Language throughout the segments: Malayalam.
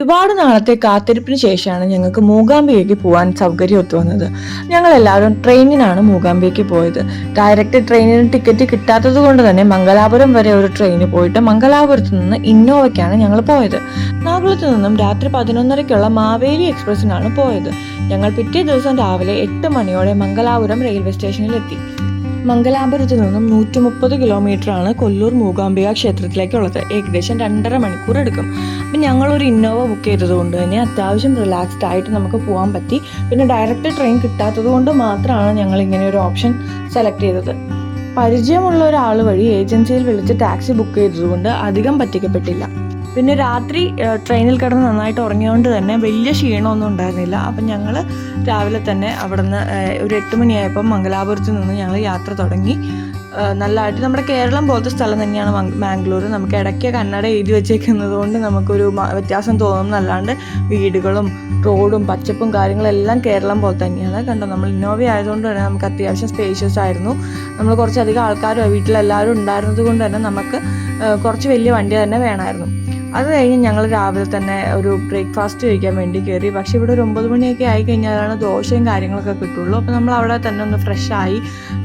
ഒരുപാട് നാളത്തെ കാത്തിരിപ്പിന് ശേഷമാണ് ഞങ്ങൾക്ക് മൂകാംബികയ്ക്ക് പോകാൻ സൗകര്യം ഒത്തു വന്നത് ഞങ്ങൾ എല്ലാവരും ട്രെയിനിനാണ് മൂകാംബികയ്ക്ക് പോയത്. ഡയറക്റ്റ് ട്രെയിനിന് ടിക്കറ്റ് കിട്ടാത്തത് കൊണ്ട് തന്നെ മംഗലാപുരം വരെ ഒരു ട്രെയിന് പോയിട്ട് മംഗലാപുരത്ത് നിന്ന് ഇന്നോവയ്ക്കാണ് ഞങ്ങൾ പോയത്. നാഗുളത്ത് നിന്നും രാത്രി പതിനൊന്നരയ്ക്കുള്ള മാവേലി എക്സ്പ്രസ്സിനാണ് പോയത്. ഞങ്ങൾ പിറ്റേ ദിവസം രാവിലെ എട്ട് മണിയോടെ മംഗലാപുരം റെയിൽവേ സ്റ്റേഷനിൽ എത്തി മംഗലാപുരത്ത് നിന്നും നൂറ്റി മുപ്പത് ആണ് കൊല്ലൂർ മൂകാംബിക ക്ഷേത്രത്തിലേക്കുള്ളത്. ഏകദേശം രണ്ടര മണിക്കൂർ എടുക്കും. അപ്പം ഞങ്ങളൊരു ഇന്നോവ ബുക്ക് ചെയ്തത് കൊണ്ട് തന്നെ അത്യാവശ്യം റിലാക്സ്ഡ് ആയിട്ട് നമുക്ക് പോകാൻ പറ്റി. പിന്നെ ഡയറക്റ്റ് ട്രെയിൻ കിട്ടാത്തത് കൊണ്ട് മാത്രമാണ് ഞങ്ങൾ ഇങ്ങനെ ഒരു ഓപ്ഷൻ സെലക്ട് ചെയ്തത്. പരിചയമുള്ള ഒരാൾ വഴി ഏജൻസിയിൽ വിളിച്ച് ടാക്സി ബുക്ക് ചെയ്തതുകൊണ്ട് അധികം പറ്റിക്കപ്പെട്ടില്ല. പിന്നെ രാത്രി ട്രെയിനിൽ കിടന്ന് നന്നായിട്ട് ഉറങ്ങിയതുകൊണ്ട് തന്നെ വലിയ ക്ഷീണമൊന്നും ഉണ്ടായിരുന്നില്ല. അപ്പം ഞങ്ങൾ രാവിലെ തന്നെ അവിടെ നിന്ന് ഒരു എട്ട് മണിയായപ്പം മംഗലാപുരത്ത് നിന്ന് ഞങ്ങൾ യാത്ര തുടങ്ങി. നല്ലതായിട്ട് നമ്മുടെ കേരളം പോലത്തെ സ്ഥലം തന്നെയാണ് മാംഗ്ലൂർ നമുക്ക് ഇടയ്ക്ക് കന്നഡ എഴുതി വെച്ചേക്കുന്നത് കൊണ്ട് നമുക്കൊരു വ്യത്യാസം തോന്നും അല്ലാണ്ട് വീടുകളും റോഡും പച്ചപ്പും കാര്യങ്ങളെല്ലാം കേരളം പോലെ തന്നെയാണ്. കണ്ടോ നമ്മൾ ഇന്നോവ ആയതുകൊണ്ട് തന്നെ നമുക്ക് അത്യാവശ്യം സ്പേഷ്യസ് ആയിരുന്നു. നമ്മൾ കുറച്ചധികം ആൾക്കാരും വീട്ടിലെല്ലാവരും ഉണ്ടായിരുന്നത് കൊണ്ട് തന്നെ നമുക്ക് കുറച്ച് വലിയ വണ്ടി തന്നെ വേണമായിരുന്നു. അത് കഴിഞ്ഞ് ഞങ്ങൾ രാവിലെ തന്നെ ഒരു ബ്രേക്ക്ഫാസ്റ്റ് കഴിക്കാൻ വേണ്ടി കയറി പക്ഷെ ഇവിടെ ഒരു ഒമ്പത് മണിയൊക്കെ ആയി കഴിഞ്ഞാലാണ് ദോശയും കാര്യങ്ങളൊക്കെ കിട്ടുള്ളൂ. അപ്പോൾ നമ്മൾ അവിടെ തന്നെ ഒന്ന് ഫ്രഷ് ആയി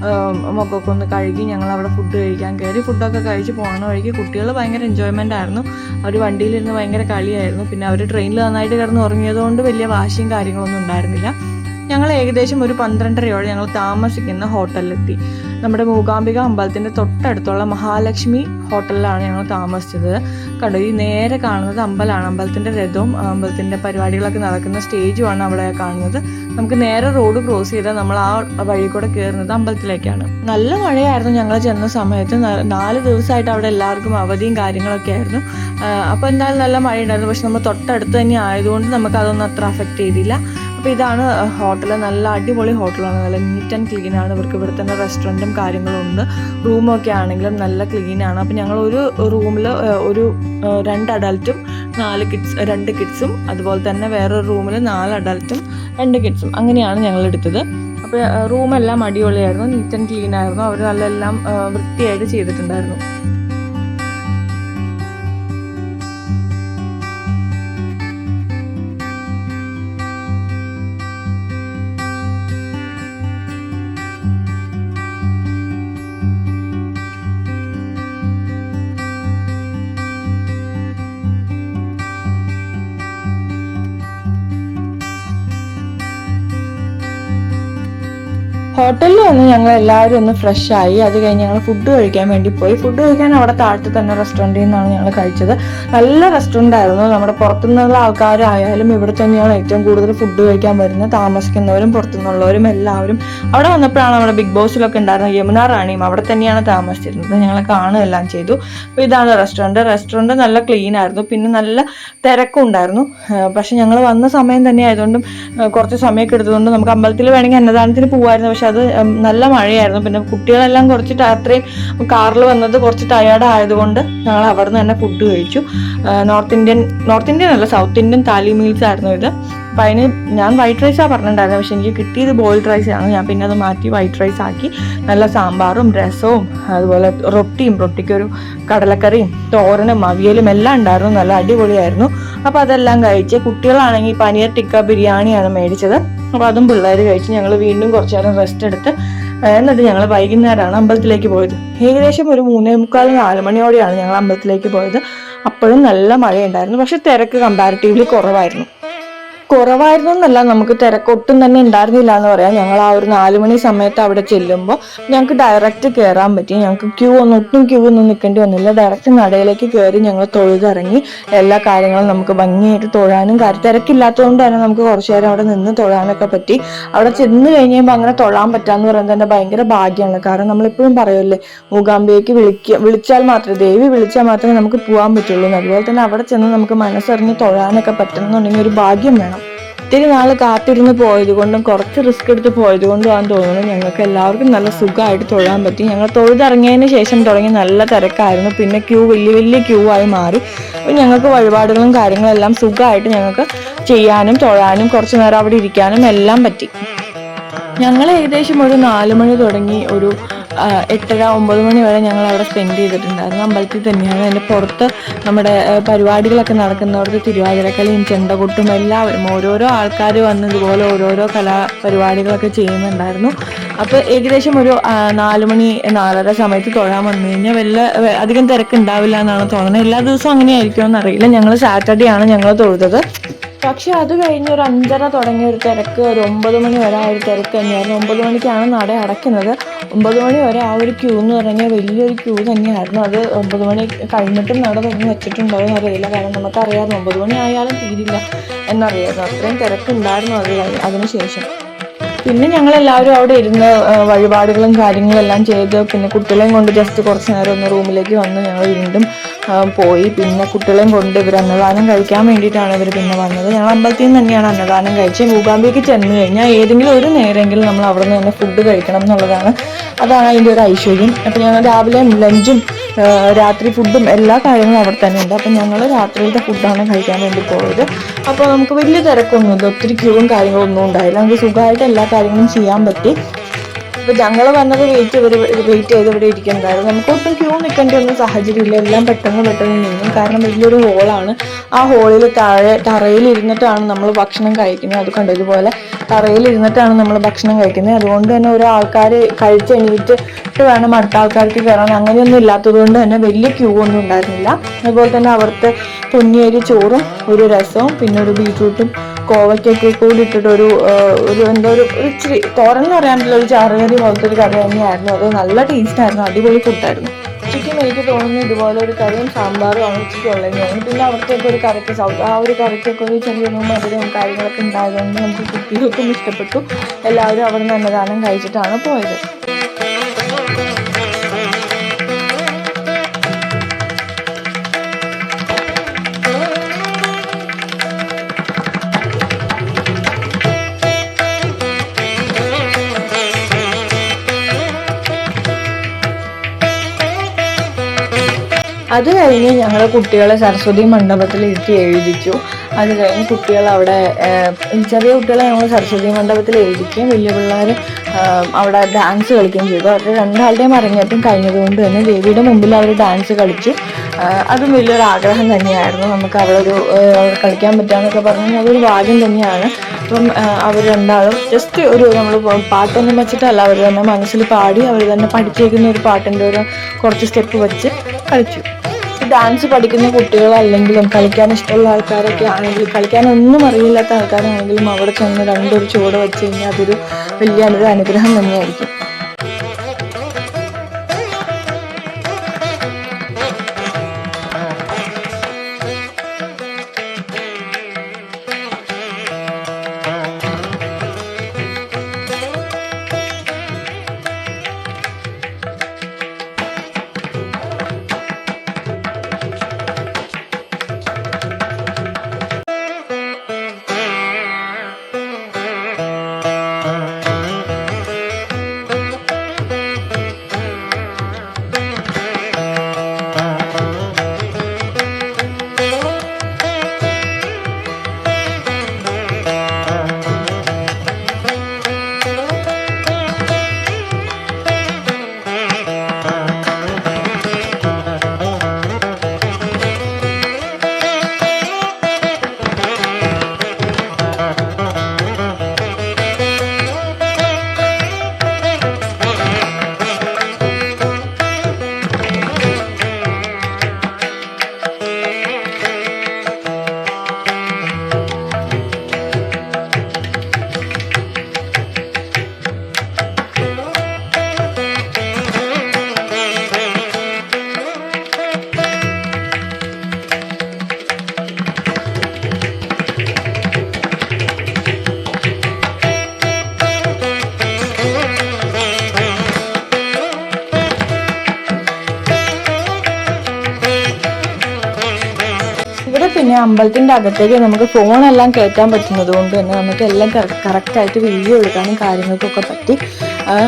ആം, മുഖമൊക്കെ ഒന്ന് കഴുകി ഞങ്ങൾ അവിടെ ഫുഡ് കഴിക്കാൻ കയറി ഫുഡൊക്കെ കഴിച്ച് പോകുന്ന വഴിക്ക് കുട്ടികൾ ഭയങ്കര എൻജോയ്മെന്റ് ആയിരുന്നു. അവർ വണ്ടിയിലിരുന്ന് ഭയങ്കര കളിയായിരുന്നു. പിന്നെ അവർ ട്രെയിനിൽ നന്നായിട്ട് കിടന്ന് ഉറങ്ങിയതുകൊണ്ട് വലിയ വാശിയും കാര്യങ്ങളൊന്നും ഉണ്ടായിരുന്നില്ല. ഞങ്ങൾ ഏകദേശം ഒരു പന്ത്രണ്ടരയോടെ ഞങ്ങൾ താമസിക്കുന്ന ഹോട്ടലിലെത്തി. നമ്മുടെ മൂകാംബിക അമ്പലത്തിന്റെ തൊട്ടടുത്തുള്ള മഹാലക്ഷ്മി ഹോട്ടലിലാണ് ഞങ്ങൾ താമസിച്ചത്. കണ്ടു നേരെ കാണുന്നത് അമ്പലമാണ്. അമ്പലത്തിന്റെ രഥവും അമ്പലത്തിന്റെ പരിപാടികളൊക്കെ നടക്കുന്ന സ്റ്റേജുമാണ് അവിടെ കാണുന്നത്. നമുക്ക് നേരെ റോഡ് ക്രോസ് ചെയ്താൽ നമ്മൾ ആ വഴി കൂടെ കയറുന്നത് അമ്പലത്തിലേക്കാണ്. നല്ല മഴയായിരുന്നു ഞങ്ങൾ ചെന്ന സമയത്ത്. നാല് ദിവസമായിട്ട് അവിടെ എല്ലാവർക്കും അവധിയും കാര്യങ്ങളൊക്കെ ആയിരുന്നു. അപ്പോൾ എന്തായാലും നല്ല മഴ ഉണ്ടായിരുന്നു പക്ഷെ നമ്മൾ തൊട്ടടുത്ത് തന്നെ ആയതുകൊണ്ട് നമുക്ക് അതൊന്നും അത്ര അഫക്റ്റ് ചെയ്തില്ല. അപ്പോൾ ഇതാണ് ഹോട്ടൽ നല്ല അടിപൊളി ഹോട്ടലാണ്. നല്ല നീറ്റ് ആൻഡ് ക്ലീൻ ആണ്. ഇവർക്ക് ഇവിടെ തന്നെ റെസ്റ്റോറന്റും കാര്യങ്ങളും ഉണ്ട് റൂമൊക്കെ ആണെങ്കിലും നല്ല ക്ലീനാണ് അപ്പോൾ ഞങ്ങൾ ഒരു റൂമിൽ ഒരു രണ്ട് അഡൾട്ടും നാല് കിഡ്സ് രണ്ട് കിഡ്സും അതുപോലെ തന്നെ വേറൊരു റൂമിൽ നാല് അഡൾട്ടും രണ്ട് കിഡ്സും അങ്ങനെയാണ് ഞങ്ങൾ എടുത്തത് അപ്പോൾ റൂമെല്ലാം അടിപൊളിയായിരുന്നു. നീറ്റ് ആൻഡ് ക്ലീൻ ആയിരുന്നു. അവർ നല്ല എല്ലാം വൃത്തിയായിട്ട് ചെയ്തിട്ടുണ്ടായിരുന്നു. ഹോട്ടലിൽ വന്ന് ഞങ്ങൾ എല്ലാവരും ഒന്ന് ഫ്രഷ് ആയി അത് കഴിഞ്ഞ് ഞങ്ങൾ ഫുഡ് കഴിക്കാൻ വേണ്ടി പോയി. ഫുഡ് കഴിക്കാൻ അവിടെ താഴത്ത് തന്നെ റെസ്റ്റോറന്റിൽ നിന്നാണ് ഞങ്ങൾ കഴിച്ചത്. നല്ല റെസ്റ്റോറന്റ് ആയിരുന്നു. നമ്മുടെ പുറത്തുനിന്നുള്ള ആൾക്കാരായാലും ഇവിടെ തന്നെയാണ് ഏറ്റവും കൂടുതൽ ഫുഡ് കഴിക്കാൻ വരുന്നത്. താമസിക്കുന്നവരും പുറത്തുനിന്നുള്ളവരും എല്ലാവരും അവിടെ വന്നപ്പോഴാണ് നമ്മുടെ ബിഗ് ബോസിലൊക്കെ ഉണ്ടായിരുന്ന യമുന റാണിയും അവിടെ തന്നെയാണ് താമസിച്ചിരുന്നത്. ഞങ്ങൾ കാണുകയെല്ലാം ചെയ്തു. അപ്പോൾ ഇതാണ് റെസ്റ്റോറന്റ് റെസ്റ്റോറന്റ് നല്ല ക്ലീൻ ആയിരുന്നു. പിന്നെ നല്ല തിരക്കും ഉണ്ടായിരുന്നു. പക്ഷേ ഞങ്ങൾ വന്ന സമയം തന്നെ ആയതുകൊണ്ടും കുറച്ച് സമയമൊക്കെ എടുത്തതുകൊണ്ട് നമുക്ക് അമ്പലത്തിൽ വേണമെങ്കിൽ അന്നദാനത്തിന് പോകുമായിരുന്നു പക്ഷെ അത് നല്ല മഴയായിരുന്നു. പിന്നെ കുട്ടികളെല്ലാം കുറച്ച് അത്രയും കാറിൽ വന്നത് കുറച്ച് ടയേർഡ് ആയതുകൊണ്ട് ഞങ്ങൾ അവിടെ നിന്ന് തന്നെ ഫുഡ് കഴിച്ചു. നോർത്ത് ഇന്ത്യൻ നോർത്ത് ഇന്ത്യൻ അല്ല സൗത്ത് ഇന്ത്യൻ താലി മീൽസ് ആയിരുന്നു ഇത്. അപ്പം അതിന് ഞാൻ വൈറ്റ് റൈസാണ് പറഞ്ഞിട്ടുണ്ടായിരുന്നത് പക്ഷെ എനിക്ക് കിട്ടിയത് ബോയിൽഡ് റൈസ് ആണ്. ഞാൻ പിന്നെ അത് മാറ്റി വൈറ്റ് റൈസ് ആക്കി നല്ല സാമ്പാറും രസവും അതുപോലെ റൊട്ടിയും റൊട്ടിക്കൊരു കടലക്കറിയും തോരനും അവിയലും എല്ലാം ഉണ്ടായിരുന്നു. നല്ല അടിപൊളിയായിരുന്നു. അപ്പോൾ അതെല്ലാം കഴിച്ച് കുട്ടികളാണെങ്കിൽ പനീർ ടിക്ക ബിരിയാണിയാണ് മേടിച്ചത്. അപ്പോൾ അതും പിള്ളേർ കഴിച്ച് ഞങ്ങൾ വീണ്ടും കുറച്ച് നേരം റെസ്റ്റ് എടുത്ത് എന്നിട്ട് ഞങ്ങൾ വൈകുന്നേരമാണ് അമ്പലത്തിലേക്ക് പോയത്. ഏകദേശം ഒരു മൂന്നേ മുക്കാൽ നാല് മണിയോടെയാണ് ഞങ്ങൾ അമ്പലത്തിലേക്ക് പോയത്. അപ്പോഴും നല്ല മഴയുണ്ടായിരുന്നു. പക്ഷെ തിരക്ക് കമ്പാരിറ്റീവ്ലി കുറവായിരുന്നു. കുറവായിരുന്നു എന്നല്ല നമുക്ക് തിരക്ക് ഒട്ടും തന്നെ ഉണ്ടായിരുന്നില്ല എന്ന് പറയാം. ഞങ്ങൾ ആ ഒരു നാല് മണി സമയത്ത് അവിടെ ചെല്ലുമ്പോൾ ഞങ്ങൾക്ക് ഡയറക്റ്റ് കയറാൻ പറ്റി. ഞങ്ങൾക്ക് ക്യൂ ഒന്നും ഒട്ടും ക്യൂ ഒന്നും നിൽക്കേണ്ടി വന്നില്ല. ഡയറക്റ്റ് നടയിലേക്ക് കയറി ഞങ്ങൾ തൊഴുതിറങ്ങി. എല്ലാ കാര്യങ്ങളും നമുക്ക് ഭംഗിയായിട്ട് തൊഴാനും കാര്യം തിരക്കില്ലാത്തതുകൊണ്ട് തന്നെ നമുക്ക് കുറച്ചു നേരം അവിടെ നിന്ന് തൊഴാനൊക്കെ പറ്റി. അവിടെ ചെന്ന് കഴിഞ്ഞുമ്പോൾ അങ്ങനെ തൊഴാൻ പറ്റാന്ന് പറയുന്നത് തന്നെ ഭയങ്കര ഭാഗ്യമാണ്. കാരണം നമ്മളെപ്പോഴും പറയുമല്ലേ മൂകാംബിയേക്ക് വിളിക്കുക വിളിച്ചാൽ മാത്രമേ ദേവി വിളിച്ചാൽ മാത്രമേ നമുക്ക് പോകാൻ പറ്റുള്ളൂ. അതുപോലെ തന്നെ അവിടെ ചെന്ന് നമുക്ക് മനസ്സറിഞ്ഞ് തൊഴാനൊക്കെ പറ്റുന്നുണ്ടെങ്കിൽ ഒരു ഭാഗ്യം വേണം. ഒത്തിരി നാൾ കാത്തിരുന്ന് പോയത് കൊണ്ടും കുറച്ച് റിസ്ക് എടുത്ത് പോയത് കൊണ്ടും ആണെന്ന് തോന്നുന്നു. ഞങ്ങൾക്ക് എല്ലാവർക്കും നല്ല സുഖമായിട്ട് തൊഴാൻ പറ്റി. ഞങ്ങൾ തൊഴുതിറങ്ങിയതിന് ശേഷം തുടങ്ങി നല്ല തിരക്കായിരുന്നു. പിന്നെ ക്യൂ വലിയ വലിയ ക്യൂ ആയി മാറി. അപ്പോൾ ഞങ്ങൾക്ക് വഴിപാടുകളും കാര്യങ്ങളും എല്ലാം സുഖമായിട്ട് ഞങ്ങൾക്ക് ചെയ്യാനും തൊഴാനും കുറച്ച് നേരം അവിടെ ഇരിക്കാനും എല്ലാം പറ്റി. ഞങ്ങൾ ഏകദേശം ഒരു നാല് മണി തുടങ്ങി. ഒരു എട്ടര ഒമ്പത് മണി വരെ ഞങ്ങൾ അവിടെ സ്പെൻഡ് ചെയ്തിട്ടുണ്ടായിരുന്നു. അമ്പലത്തിൽ തന്നെയാണ്. അതിന്റെ പുറത്ത് നമ്മുടെ പരിപാടികളൊക്കെ നടക്കുന്നവർക്ക് തിരുവാതിരക്കളിയും ചെണ്ടകൊട്ടും എല്ലാവരും ഓരോരോ ആൾക്കാർ വന്ന് ഇതുപോലെ ഓരോരോ കലാപരിപാടികളൊക്കെ ചെയ്യുന്നുണ്ടായിരുന്നു. അപ്പോൾ ഏകദേശം ഒരു നാല് മണി നാലര സമയത്ത് തൊഴാൻ വന്നു കഴിഞ്ഞാൽ വല്ല അധികം തിരക്ക് ഉണ്ടാവില്ല എന്നാണ് തോന്നുന്നത്. എല്ലാ ദിവസവും അങ്ങനെ ആയിരിക്കുമെന്ന് അറിയില്ല ഞങ്ങൾ സാറ്റർഡേ ആണ് ഞങ്ങൾ തൊഴുതത്. പക്ഷെ അത് കഴിഞ്ഞ് ഒരു അഞ്ചര തുടങ്ങിയ ഒരു തിരക്ക് ഒരു ഒമ്പത് മണി വരെ ആ ഒരു തിരക്ക് തന്നെയായിരുന്നു. ഒമ്പത് മണിക്കാണ് നട അടയ്ക്കുന്നത്. ഒമ്പത് മണി വരെ ആ ഒരു ക്യൂ എന്ന് പറഞ്ഞാൽ വലിയൊരു ക്യൂ തന്നെയായിരുന്നു. അത് ഒമ്പത് മണി കഴിഞ്ഞിട്ടും നട തുറന്ന് വെച്ചിട്ടുണ്ടോ എന്ന് അറിയില്ല കാരണം നമുക്കറിയാമായിരുന്നു ഒമ്പത് മണി ആയാലും തീരില്ല എന്നറിയായിരുന്നു. അത്രയും തിരക്കുണ്ടായിരുന്നു അത് അതിനുശേഷം പിന്നെ ഞങ്ങൾ എല്ലാവരും അവിടെ ഇരുന്ന് വഴിപാടുകളും കാര്യങ്ങളും എല്ലാം ചെയ്ത് പിന്നെ കുട്ടികളെയും കൊണ്ട് ജസ്റ്റ് കുറച്ച് നേരം ഒന്ന് റൂമിലേക്ക് വന്ന് ഞങ്ങൾ വീണ്ടും പോയി. പിന്നെ കുട്ടികളെയും കൊണ്ട് ഇവർ അന്നദാനം കഴിക്കാൻ വേണ്ടിയിട്ടാണ് ഇവർ പിന്നെ വന്നത്. ഞങ്ങൾ അമ്പലത്തിൽ നിന്ന് തന്നെയാണ് അന്നദാനം കഴിച്ചത്. മൂകാംബിക്ക് ചെന്ന് കഴിഞ്ഞാൽ ഏതെങ്കിലും ഒരു നേരമെങ്കിലും നമ്മൾ അവിടെ നിന്ന് തന്നെ ഫുഡ് കഴിക്കണം എന്നുള്ളതാണ്. അതാണ് അതിന്റെ ഒരു ഐശ്വര്യം. അപ്പോൾ ഞങ്ങൾ രാവിലെ ലഞ്ചും രാത്രി ഫുഡും എല്ലാ കാര്യങ്ങളും അവിടെ തന്നെ ഉണ്ട്. അപ്പോൾ ഞങ്ങൾ രാത്രിയിലത്തെ ഫുഡാണ് കഴിക്കാൻ വേണ്ടി പോയത്. അപ്പോൾ നമുക്ക് വലിയ തിരക്കൊന്നുമില്ല ഒത്തിരി ക്യൂവും കാര്യങ്ങളൊന്നും ഉണ്ടായില്ല. നമുക്ക് സുഖമായിട്ട് എല്ലാ കാര്യങ്ങളും ചെയ്യാൻ പറ്റി. അപ്പോൾ ഞങ്ങൾ വന്നത് വെയിറ്റ് ഇവർ വെയിറ്റ് ചെയ്ത് ഇവിടെ ഇരിക്കുന്നുണ്ടായിരുന്നു നമുക്ക് ഒട്ടും ക്യൂ നിൽക്കേണ്ട ഒന്നും സാഹചര്യമില്ല. എല്ലാം പെട്ടെന്ന് പെട്ടെന്ന് നീങ്ങും. കാരണം വലിയൊരു ഹോളാണ് ആ ഹോളിൽ താഴെ തറയിൽ ഇരുന്നിട്ടാണ് നമ്മൾ ഭക്ഷണം കഴിക്കുന്നത്. അത് കണ്ടു? ഇതുപോലെ തറയിൽ ഇരുന്നിട്ടാണ് നമ്മൾ ഭക്ഷണം കഴിക്കുന്നത്. അതുകൊണ്ട് തന്നെ ഓരോ ആൾക്കാർ കഴിച്ച് എണീറ്റിട്ട് വേണം അടുത്ത ആൾക്കാർക്ക് കയറാൻ. അങ്ങനെയൊന്നും ഇല്ലാത്തത് കൊണ്ട് തന്നെ വലിയ ക്യൂ ഒന്നും ഉണ്ടായിരുന്നില്ല. അതുപോലെ തന്നെ അവിടുത്തെ പൊന്നിയരി ചോറും ഒരു രസവും പിന്നെ ഒരു ബീറ്റ്റൂട്ടും കോവയ്ക്കൊക്കെ കൂടി ഇട്ടിട്ട് ഒരു ഒരു എന്താ ഒരു ഇച്ചിരി തോരൻ എന്ന് പറയാൻ പറ്റില്ല ഒരു ചാറുകറി പോലത്തെ ഒരു കറി തന്നെയായിരുന്നു. അത് നല്ല ടേസ്റ്റ് ആയിരുന്നു അടിപൊളി ഫുഡായിരുന്നു ഉച്ചയ്ക്കും എനിക്ക് തോന്നുന്നു ഇതുപോലെ ഒരു കറിയും സാമ്പാറും അങ്ങനെ ഉള്ളതെന്ന് പിന്നെ അവിടത്തേക്ക് ഒരു കറിക്ക് ആ ഒരു കറിക്കൊക്കെ ഒരു ചെറിയൊരു മധുരവും കാര്യങ്ങളൊക്കെ ഉണ്ടായതുകൊണ്ട് നമുക്ക് കുട്ടികൾക്കും ഇഷ്ടപ്പെട്ടു. എല്ലാവരും അവിടെ നിന്ന് അന്നദാനം കഴിച്ചിട്ടാണ് പോയത്. അത് കഴിഞ്ഞ് ഞങ്ങൾ കുട്ടികളെ സരസ്വതി മണ്ഡപത്തിൽ ഇരുത്തി എഴുതിച്ചു. അത് കഴിഞ്ഞ് കുട്ടികൾ അവിടെ ചെറിയ കുട്ടികളെ ഞങ്ങൾ സരസ്വതി മണ്ഡപത്തിൽ എഴുതിക്കുകയും വലിയ പിള്ളേർ അവിടെ ഡാൻസ് കളിക്കുകയും ചെയ്തു. അവർ രണ്ടാളുടെയും അരങ്ങേറ്റം കഴിഞ്ഞതുകൊണ്ട് തന്നെ ദേവിയുടെ മുമ്പിൽ അവർ ഡാൻസ് കളിച്ചു. അതും വലിയൊരു ആഗ്രഹം തന്നെയായിരുന്നു. നമുക്ക് അവിടെ കളിക്കാൻ പറ്റാന്നൊക്കെ പറഞ്ഞു അതൊരു ഭാഗ്യം തന്നെയാണ്. അപ്പം അവർ രണ്ടാളും ജസ്റ്റ് ഒരു നമ്മൾ പാട്ടൊന്നും വെച്ചിട്ടല്ല അവർ തന്നെ മനസ്സിൽ പാടി അവർ തന്നെ പഠിച്ചേക്കുന്ന ഒരു പാട്ടിന്റെ ഒരു കുറച്ച് സ്റ്റെപ്പ് വെച്ച് കളിച്ചു. ഡാൻസ് പഠിക്കുന്ന കുട്ടികളല്ലെങ്കിലും കളിക്കാൻ ഇഷ്ടമുള്ള ആൾക്കാരൊക്കെ ആണെങ്കിലും കളിക്കാൻ ഒന്നും അറിയില്ലാത്ത ആൾക്കാരാണെങ്കിലും അവിടെ ചെന്ന് രണ്ടൊരു ചുവട് വെച്ച് കഴിഞ്ഞാൽ അതൊരു വലിയ അനുഗ്രഹം തന്നെയായിരിക്കും. പിന്നെ അമ്പലത്തിന്റെ അകത്തേക്ക് നമുക്ക് ഫോണെല്ലാം കയറ്റാൻ പറ്റുന്നത് കൊണ്ട് തന്നെ നമുക്ക് എല്ലാം കറക്റ്റായിട്ട് വീഡിയോ എടുക്കാനും കാര്യങ്ങൾക്കൊക്കെ പറ്റി.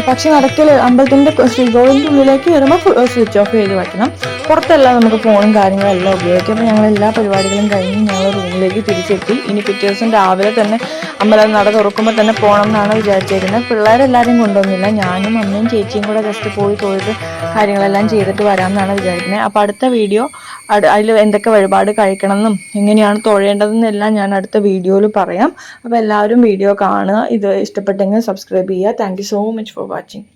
പക്ഷെ നടക്കൽ അമ്പലത്തിന്റെ ശ്രീകോവിലിന്റെ ഉള്ളിലേക്ക് കയറുമ്പോൾ സ്വിച്ച് ഓഫ് ചെയ്ത് വെക്കണം. പുറത്തെല്ലാം നമുക്ക് ഫോണും കാര്യങ്ങളും എല്ലാം ഉപയോഗിക്കാം. അപ്പോൾ ഞങ്ങൾ എല്ലാ പരിപാടികളും കഴിഞ്ഞ് ഞങ്ങൾ റൂമിലേക്ക് തിരിച്ചെത്തി. ഇനി പിറ്റേ ദിവസം രാവിലെ തന്നെ അമ്പലം നട തുറക്കുമ്പോൾ തന്നെ പോകണം എന്നാണ് വിചാരിച്ചിരുന്നത്. പിള്ളേരെല്ലാവരും കൊണ്ടുവന്നില്ല. ഞാനും അമ്മയും ചേച്ചിയും കൂടെ ജസ്റ്റ് പോയി പോയിട്ട് കാര്യങ്ങളെല്ലാം ചെയ്തിട്ട് വരാമെന്നാണ് വിചാരിക്കുന്നത്. അപ്പോൾ അടുത്ത വീഡിയോ അതിൽ എന്തൊക്കെ വഴിപാട് കഴിക്കണം എന്നും എങ്ങനെയാണ് തൊഴേണ്ടതെന്നെല്ലാം ഞാൻ അടുത്ത വീഡിയോയിൽ പറയാം. അപ്പോൾ എല്ലാവരും വീഡിയോ കാണുക. ഇത് ഇഷ്ടപ്പെട്ടെങ്കിൽ സബ്സ്ക്രൈബ് ചെയ്യുക. Thank so much for watching